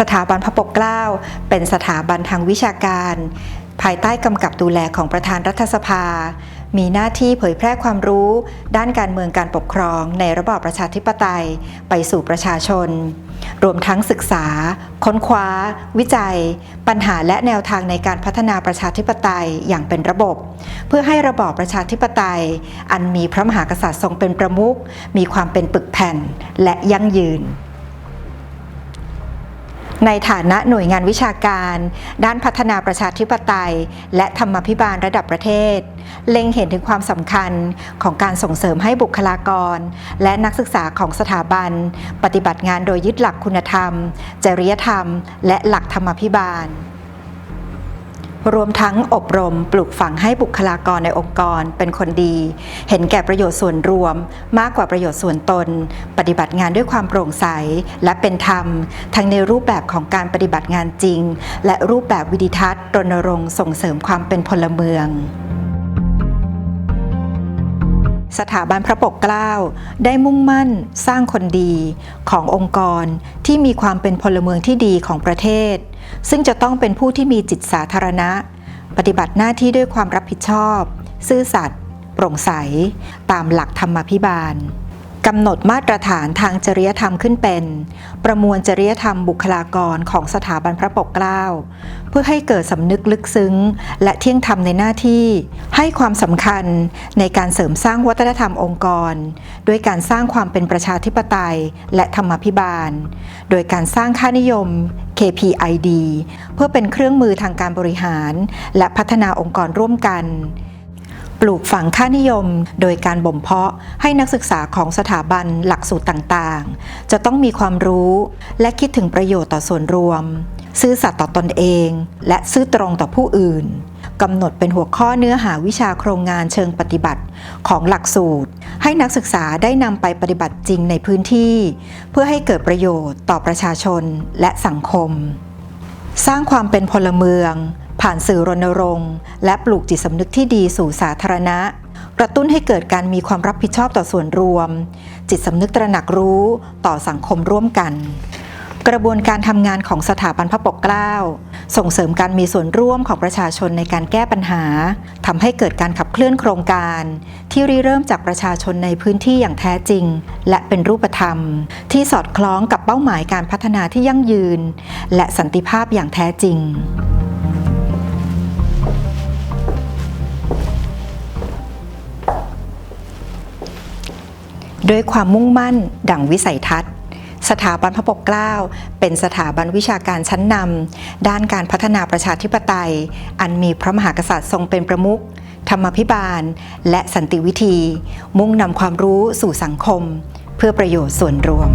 สถาบันพระปกเกล้า เป็นสถาบันทางวิชาการ ภายใต้กำกับดูแลของประธานรัฐสภา มีหน้าที่เผยแพร่ความรู้ ด้านการเมืองการปกครองในระบอบประชาธิปไตย ไปสู่ประชาชน รวมทั้งศึกษา ค้นคว้า วิจัย ปัญหาและแนวทางในการพัฒนาประชาธิปไตยอย่างเป็นระบบ เพื่อให้ระบอบประชาธิปไตย อันมีพระมหากษัตริย์ทรงเป็นประมุขมีความเป็นปึกแผ่นและยั่งยืน ในฐานะหน่วยงานวิชาการ ด้านพัฒนาประชาธิปไตย และธรรมพิบาลระดับประเทศ เล็งเห็นถึงความสำคัญของการส่งเสริมให้บุคลากร และนักศึกษาของสถาบัน ปฏิบัติงานโดยยึดหลักคุณธรรม จริยธรรม และหลักธรรมพิบาล รวมทั้งอบรมปลูกฝังให้บุคลากรในองค์กรเป็นคนดี เห็นแก่ประโยชน์ส่วนรวม มากกว่าประโยชน์ส่วนตน ปฏิบัติงานด้วยความโปร่งใส และเป็นธรรม ทั้งในรูปแบบของการปฏิบัติงานจริง และรูปแบบวิดิทัศน์รณรงค์ส่งเสริมความเป็นพลเมือง สถาบันพระปกเกล้าได้มุ่งมั่นสร้างคนดีขององค์กรที่มีความเป็นพลเมืองที่ดีของประเทศ ซึ่งจะต้องเป็นผู้ที่มีจิตสาธารณะ ปฏิบัติหน้าที่ด้วยความรับผิดชอบ ซื่อสัตย์โปร่งใส ตามหลักธรรมพิบาล กำหนดมาตรฐานทางจริยธรรมขึ้นเป็น ประมวลจริยธรรมบุคลากรของสถาบันพระปกเกล้า เพื่อให้เกิดสำนึกลึกซึ้ง และเที่ยงธรรมในหน้าที่ ให้ความสำคัญในการเสริมสร้างวัฒนธรรมองค์กร ด้วยการสร้างความเป็นประชาธิปไตย และธรรมาภิบาล โดยการสร้างค่านิยม KPID เพื่อเป็นเครื่องมือทางการบริหาร และพัฒนาองค์กรร่วมกัน ปลูกฝังค่านิยม โดยการบ่มเพาะให้นักศึกษาของสถาบันหลักสูตรต่างๆ จะต้องมีความรู้และคิดถึงประโยชน์ต่อส่วนรวม ซื่อสัตย์ต่อตนเอง และซื่อตรงต่อผู้อื่นกำหนดเป็นหัวข้อเนื้อหาวิชาโครงงานเชิงปฏิบัติของหลักสูตร ให้นักศึกษาได้นำไปปฏิบัติจริงในพื้นที่ เพื่อให้เกิดประโยชน์ต่อประชาชนและสังคม สร้างความเป็นพลเมือง ผ่านสื่อรณรงค์ และปลูกจิตสำนึกที่ดีสู่สาธารณะ กระตุ้นให้เกิดการมีความรับผิดชอบต่อส่วนรวม จิตสำนึกตระหนักรู้ต่อสังคมร่วมกัน กระบวนการทำงานของสถาบันพระปกเกล้า ส่งเสริมการมีส่วนร่วมของประชาชนในการแก้ปัญหาทำให้เกิดการขับเคลื่อนโครงการ ที่ริเริ่มจากประชาชนในพื้นที่อย่างแท้จริง และเป็นรูปธรรม ที่สอดคล้องกับเป้าหมายการพัฒนาที่ยั่งยืน และสันติภาพอย่างแท้จริง ด้วยความมุ่งมั่น ดั่งวิสัยทัศน์ สถาบันพระปกเกล้า เป็นสถาบันวิชาการชั้นนำด้านการพัฒนาประชาธิปไตย อันมีพระมหากษัตริย์ทรงเป็นประมุขธรรมพิบาล และสันติวิธี มุ่งนำความรู้สู่สังคม เพื่อประโยชน์ส่วนรวม